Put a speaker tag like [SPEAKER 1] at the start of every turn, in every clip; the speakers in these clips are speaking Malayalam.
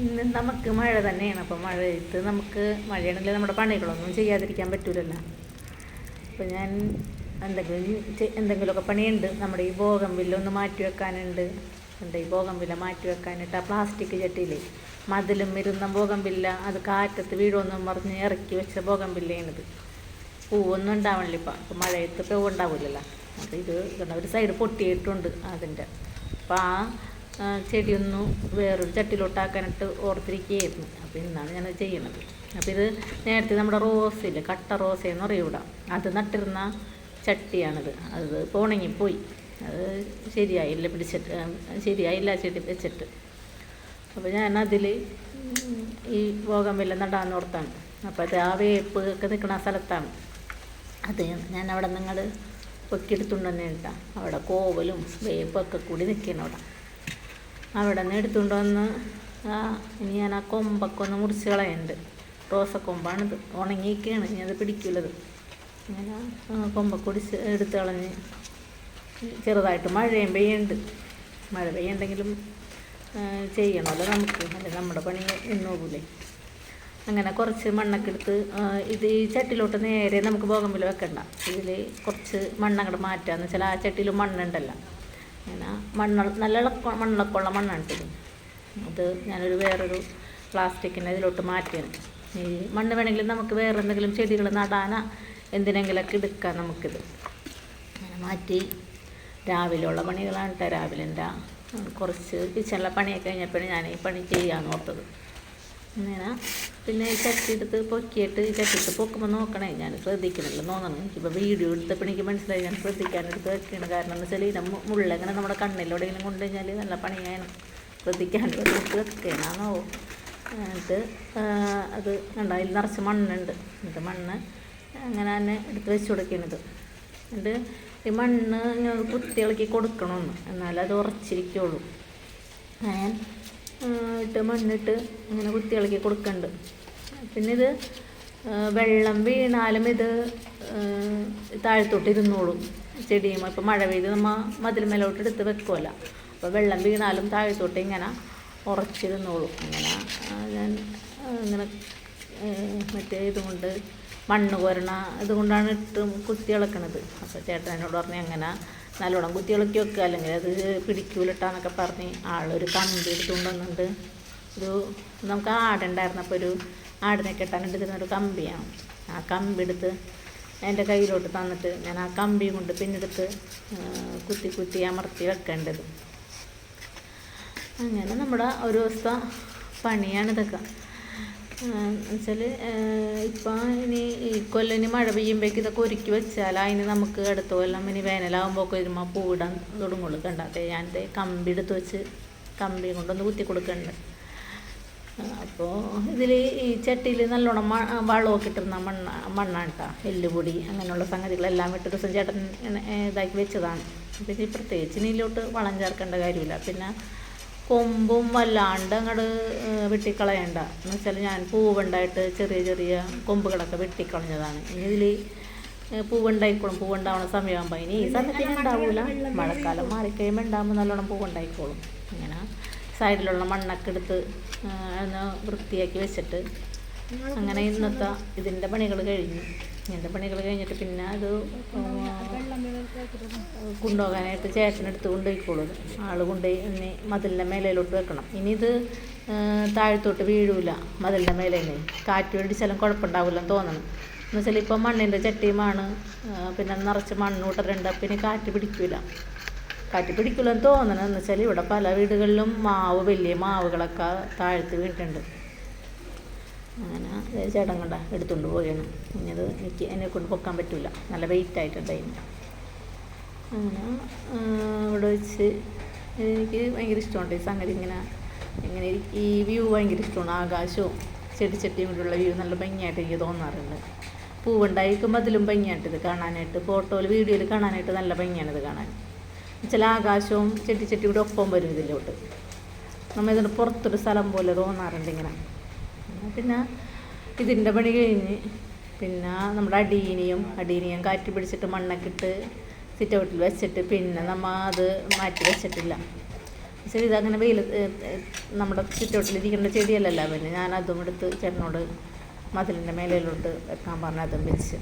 [SPEAKER 1] ഇന്ന് നമുക്ക് മഴ തന്നെയാണ്. അപ്പോൾ മഴയത്ത് നമുക്ക് മഴയാണെങ്കിൽ നമ്മുടെ പണികളൊന്നും ചെയ്യാതിരിക്കാൻ പറ്റൂലല്ലോ. അപ്പോൾ ഞാൻ എന്തെങ്കിലും എന്തെങ്കിലുമൊക്കെ പണിയുണ്ട്. നമ്മുടെ ഈ ബോഗംവില്ല ഒന്ന് മാറ്റി വെക്കാനുണ്ട്. എന്റെ ഈ ബോഗംവില്ല മാറ്റി വെക്കാനിട്ട് ആ പ്ലാസ്റ്റിക് ചട്ടിയിൽ മതിലും ഇരുന്ന ബോഗംവില്ല അത് കാറ്റത്ത് വീഴുമെന്നും പറഞ്ഞ് ഇറക്കി വെച്ച ബോഗംവില്ലയാണിത് പൂവൊന്നും ഉണ്ടാവണില്ല ഇപ്പം. അപ്പം മഴയത്ത് പൂവ് ഉണ്ടാവില്ലല്ലോ അപ്പോൾ ഇത് ഒരു സൈഡ് പൊട്ടിയിട്ടുണ്ട് അതിന്റെ. അപ്പോൾ ആ, ചെടിയൊന്ന് വേറൊരു ചട്ടിലോട്ടാക്കാനിട്ട് ഓർത്തിരിക്കുകയായിരുന്നു. അപ്പോൾ ഇന്നാണ് ഞാൻ ചെയ്യുന്നത് അപ്പോൾ ഇത് നേരത്തെ നമ്മുടെ റോസില്ല കട്ട റോസ എന്ന് പറയും ഇവിടെ. അത് നട്ടിരുന്ന ചട്ടിയാണിത്. അത് ഇപ്പോൾ ഉണങ്ങിപ്പോയി. അത് ശരിയായില്ല പിടിച്ചിട്ട് ശരിയായില്ല ചെടി വെച്ചിട്ട്. അപ്പോൾ ഞാൻ അതിൽ ഈ ഭോഗമില്ല നടാന്ന് ഓർത്താണ്. അപ്പോൾ അത് ആ വേപ്പ് ഒക്കെ നിൽക്കുന്ന സ്ഥലത്താണ്. അത് ഞാൻ അവിടെ നിങ്ങൾ പൊക്കിയെടുത്തുകൊണ്ട് തന്നെ കേട്ടോ. അവിടെ കോവലും വേപ്പൊക്കെ കൂടി നിൽക്കണം അവിടെ. അവിടെ നിന്ന് എടുത്തുകൊണ്ട് വന്ന് ഇനി ഞാൻ ആ കൊമ്പൊക്കെ ഒന്ന് മുറിച്ച് കളയുന്നുണ്ട് റോസക്കൊമ്പാണിത് ഉണങ്ങിയൊക്കെയാണ് ഇനി അത് പിടിക്കുള്ളത് അങ്ങനെ കൊമ്പൊക്കെ എടുത്ത് കളഞ്ഞ് ചെറുതായിട്ട് മഴയും പെയ്യുന്നുണ്ട്. മഴ പെയ്യുണ്ടെങ്കിലും ചെയ്യണമല്ലോ നമുക്ക്. അല്ലെ? നമ്മുടെ പണി എന്നോകൂലേ അങ്ങനെ കുറച്ച് മണ്ണൊക്കെ എടുത്ത് ഇത് ഈ ചട്ടിലോട്ട് നേരെ നമുക്ക് ബോഗമ്പിൽ വെക്കണ്ട. ഇതിൽ കുറച്ച് മണ്ണങ്ങോട്ട് മാറ്റാന്ന് വെച്ചാൽ ആ ചട്ടിയിൽ മണ്ണുണ്ടല്ലോ. അങ്ങനെ മണ്ണ നല്ല ഇളക്ക മണ്ണിളക്കമുള്ള മണ്ണാണ് ഇത് അത് ഞാനൊരു വേറൊരു പ്ലാസ്റ്റിക്കിനെ ഇതിലോട്ട് മാറ്റിയാണ്. ഈ മണ്ണ് വേണമെങ്കിൽ നമുക്ക് വേറെ എന്തെങ്കിലും ചെടികൾ നടാനാ എന്തിനെങ്കിലൊക്കെ എടുക്കാം നമുക്കിത്. അങ്ങനെ മാറ്റി രാവിലെയുള്ള പണികളാണ് കേട്ടോ രാവിലെ എന്റെ കുറച്ച് കിച്ചണിലെ പണിയൊക്കെ കഴിഞ്ഞപ്പോഴാണ് ഞാൻ ഈ പണി ചെയ്യാമെന്ന് ഓർത്തത്. അങ്ങനെ പിന്നെ ഈ ചട്ടി എടുത്ത് പൊക്കിയിട്ട് ഈ ചട്ടി എടുത്ത് പൊക്കുമ്പോൾ നോക്കണേ. ഞാൻ ശ്രദ്ധിക്കണില്ല തോന്നണം. എനിക്കിപ്പോൾ വീഡിയോ എടുത്തപ്പോൾ എനിക്ക് മനസ്സിലായി. ഞാൻ ശ്രദ്ധിക്കാനെടുത്ത് വെക്കണം. കാരണം എന്ന് വെച്ചാൽ ഇതിനെ മുള്ള ഇങ്ങനെ നമ്മുടെ കണ്ണിലൂടെയെങ്കിലും കൊണ്ടു കഴിഞ്ഞാൽ നല്ല പണിയാണ്. ശ്രദ്ധിക്കാണ്ട് എടുത്ത് വെക്കണോ എന്നിട്ട് അത് കണ്ട? അതിൽ നിറച്ച് മണ്ണുണ്ട്. എന്നിട്ട് മണ്ണ് അങ്ങനെ തന്നെ എടുത്ത് വെച്ച് കൊടുക്കണത് എന്നിട്ട് ഈ മണ്ണ് ഇങ്ങനെ കുത്തി ഇളക്കി കൊടുക്കണമെന്ന് എന്നാലേ അത് ഉറച്ചിരിക്കുള്ളൂ. ഞാൻ ഇട്ട് മണ്ണിട്ട് ഇങ്ങനെ കുത്തി ഇളക്കി കൊടുക്കുന്നുണ്ട് പിന്നെ ഇത് വെള്ളം വീണാലും ഇത് താഴത്തോട്ട് ഇരുന്നോളും ചെടിയും. ഇപ്പം മഴ പെയ്ത് നമ്മ മതിൽ മേലോട്ട് എടുത്ത് വെക്കുമല്ല അപ്പോൾ വെള്ളം വീണാലും താഴത്തോട്ട് ഇങ്ങനെ ഉറച്ചിരുന്നോളും. ഇങ്ങനെ ഞാൻ ഇങ്ങനെ മറ്റേ ഇതുകൊണ്ട് മണ്ണ് കോരണ ഇതുകൊണ്ടാണ് ഇട്ട് കുത്തി ഇളക്കണത് അപ്പോൾ ചേട്ടൻ എന്നോട് പറഞ്ഞു അങ്ങനെ നല്ലോണം കുത്തി ഇളക്കി വെക്കുക അല്ലെങ്കിൽ അത് പിടിക്കൂലിട്ടാന്നൊക്കെ പറഞ്ഞ് ആളൊരു കമ്പി എടുത്തുകൊണ്ട് വന്നിട്ടുണ്ട് ഒരു നമുക്ക് ആടുണ്ടായിരുന്നപ്പോൾ ഒരു ആടിനെ കെട്ടാനായിട്ട് തരുന്ന ഒരു കമ്പിയാണ്. ആ കമ്പി എടുത്ത് എന്റെ കയ്യിലോട്ട് തന്നിട്ട് ഞാൻ ആ കമ്പി കൊണ്ട് പിന്നെടുത്ത് കുത്തി കുത്തി അമർത്തി വെക്കേണ്ടത്. അങ്ങനെ നമ്മുടെ ഒരു ദിവസത്തെ പണിയാണ് ഇതൊക്കെ എന്നുവെച്ചാൽ ഇപ്പോൾ ഇനി ഈ കൊല്ലം ഇനി മഴ പെയ്യുമ്പോഴേക്ക് ഇതൊക്കെ ഒരുക്കി വെച്ചാൽ അതിന് നമുക്ക് അടുത്ത കൊല്ലം ഇനി വേനലാകുമ്പോൾ ഒക്കെ വരുമ്പോൾ പൂവിടാൻ തുടങ്ങുള്ളൂ. കണ്ടാട്ടെ ദേ കമ്പി എടുത്ത് വെച്ച് കമ്പി കൊണ്ടൊന്ന് കുത്തി കൊടുക്കുന്നുണ്ട്. അപ്പോൾ ഇതിൽ ഈ ചട്ടിയിൽ നല്ലോണം മ വളമൊക്കെ ഇട്ടിരുന്ന മണ്ണ മണ്ണാണ് കേട്ടോ എല്ലുപൊടി അങ്ങനെയുള്ള സംഗതികളെല്ലാം ഇട്ട് ദിവസം ചേട്ടൻ ഇതാക്കി വെച്ചതാണ്. പിന്നെ പ്രത്യേകിച്ച് ഇതിലോട്ട് വളം ചേർക്കേണ്ട കാര്യമില്ല. പിന്നെ കൊമ്പും വല്ലാണ്ട് അങ്ങോട്ട് വെട്ടിക്കളയണ്ട. എന്ന് വെച്ചാൽ ഞാൻ പൂവുണ്ടായിട്ട് ചെറിയ ചെറിയ കൊമ്പുകളൊക്കെ വെട്ടിക്കളഞ്ഞതാണ്. ഇനി ഇതിൽ പൂവുണ്ടായിക്കോളും. പൂവുണ്ടാവുന്ന സമയമാകുമ്പോൾ ഇനി ഈ സമയത്തിന് ഉണ്ടാവില്ല മഴക്കാലം മാറിക്കഴിയുമ്പോൾ ഉണ്ടാകുമ്പോൾ നല്ലോണം പൂവുണ്ടായിക്കോളും. ഇങ്ങനെ സൈഡിലുള്ള മണ്ണൊക്കെ എടുത്ത് ഒന്ന് വൃത്തിയാക്കി വെച്ചിട്ട് അങ്ങനെ ഇന്നത്തെ ഇതിന്റെ പണികൾ കഴിഞ്ഞു. ഇതിന്റെ പണികൾ കഴിഞ്ഞിട്ട് പിന്നെ അത് കൊണ്ടുപോകാനായിട്ട് ചേട്ടനെടുത്ത് കൊണ്ടുപോയിക്കോളൂ. ആൾ കൊണ്ടുപോയി ഇനി മതിലിന്റെ മേലയിലോട്ട് വെക്കണം. ഇനി ഇത് താഴത്തോട്ട് വീഴൂല മതിലിന്റെ മേലെ കാറ്റ് അടിച്ചാലും കുഴപ്പമുണ്ടാവില്ലെന്ന് തോന്നണം. എന്ന് വെച്ചാൽ ഇപ്പം മണ്ണിന്റെ ചട്ടിയുമാണ് പിന്നെ നിറച്ച് മണ്ണ് കൂട്ടറുണ്ട് പിന്നെ കാറ്റ് പിടിക്കൂല. കാറ്റ് പിടിക്കില്ലെന്ന് തോന്നണം. എന്ന് വെച്ചാൽ ഇവിടെ പല വീടുകളിലും മാവ് വലിയ മാവുകളൊക്കെ താഴ്ത്ത് വീണിട്ടുണ്ട് അങ്ങനെ ദേ ചേട്ടൻ കണ്ട എടുത്തുകൊണ്ട് പോവുകയാണ് ഇനി അത് എനിക്ക് എന്നെ കൊണ്ട് പൊക്കാൻ പറ്റില്ല നല്ല വെയിറ്റ് ആയിട്ടുണ്ടായിരുന്നു അങ്ങനെ അവിടെ വെച്ച് എനിക്ക് ഭയങ്കര ഇഷ്ടമുണ്ട്. ഈ സംഗതി ഇങ്ങനെ ഇങ്ങനെ ഈ വ്യൂ ഭയങ്കര ഇഷ്ടമാണ്. ആകാശവും ചെടിച്ചട്ടിയും കൂടെയുള്ള വ്യൂ നല്ല ഭംഗിയായിട്ട് എനിക്ക് തോന്നാറുണ്ട്. പൂവുണ്ടായിരിക്കുമ്പോൾ അതിലും ഭംഗിയായിട്ട് ഇത് കാണാനായിട്ട്. ഫോട്ടോയിൽ വീഡിയോയിൽ കാണാനായിട്ട് നല്ല ഭംഗിയാണ് ഇത് കാണാൻ. ചില ആകാശവും ചെട്ടിച്ചട്ടി കൂടെ ഒപ്പം വരും ഇതിലോട്ട്. നമ്മൾ ഇതിന്റെ പുറത്തൊരു സ്ഥലം പോലെ തോന്നാറുണ്ട് ഇങ്ങനെ. പിന്നെ ഇതിന്റെ പണി കഴിഞ്ഞ് പിന്നെ നമ്മുടെ അടീനിയും അടീനിയും കാറ്റ് പിടിച്ചിട്ട് മണ്ണക്കിട്ട് ഇട്ട് സിറ്റ് ഔട്ടിൽ വെച്ചിട്ട് പിന്നെ നമ്മൾ അത് മാറ്റി വെച്ചിട്ടില്ല. പക്ഷേ ഇതങ്ങനെ വെയിൽ നമ്മുടെ ചുറ്റോട്ടിലിരിക്കേണ്ട ചെടിയല്ലല്ലോ പിന്നെ ഞാൻ അതും എടുത്ത് ചേട്ടനോട് മതിലിന്റെ മേലയിലോട്ട് വെക്കാൻ പറഞ്ഞ അതും വെച്ച്.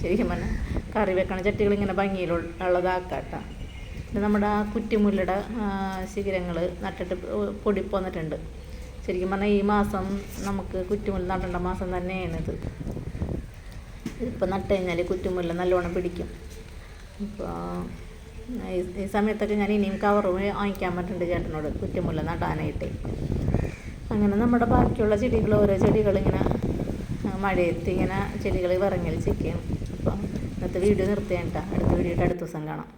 [SPEAKER 1] ശരിക്കും പറഞ്ഞാൽ കറി വെക്കണ ചട്ടികൾ ഇങ്ങനെ ഭംഗിയിലുള്ളതാക്കാട്ട പിന്നെ നമ്മുടെ കുറ്റിമുല്ലയുടെ ശിഖരങ്ങൾ നട്ടിട്ട് പൊടി പോന്നിട്ടുണ്ട്. ശരിക്കും പറഞ്ഞാൽ ഈ മാസം നമുക്ക് കുറ്റുമുള്ള നടേണ്ട മാസം തന്നെയാണിത്. ഇതിപ്പോൾ നട്ട് കഴിഞ്ഞാൽ കുറ്റുമുള്ള നല്ലോണം പിടിക്കും. ഇപ്പോൾ ഈ സമയത്തൊക്കെ ഞാൻ ഇനിയും കവർ വാങ്ങിക്കാൻ പറ്റുന്നുണ്ട് ചേട്ടനോട് കുറ്റുമുള്ള നടാനായിട്ട്. അങ്ങനെ നമ്മുടെ ബാക്കിയുള്ള ചെടികൾ ഓരോ ചെടികളിങ്ങനെ മഴയത്ത് ഇങ്ങനെ ചെടികൾ വിറങ്ങൽ ചിക്കും അപ്പം ഇന്നത്തെ വീഡിയോ നിർത്തിയാണ് കേട്ടോ അടുത്ത വീഡിയോ അടുത്ത ദിവസം കാണാം.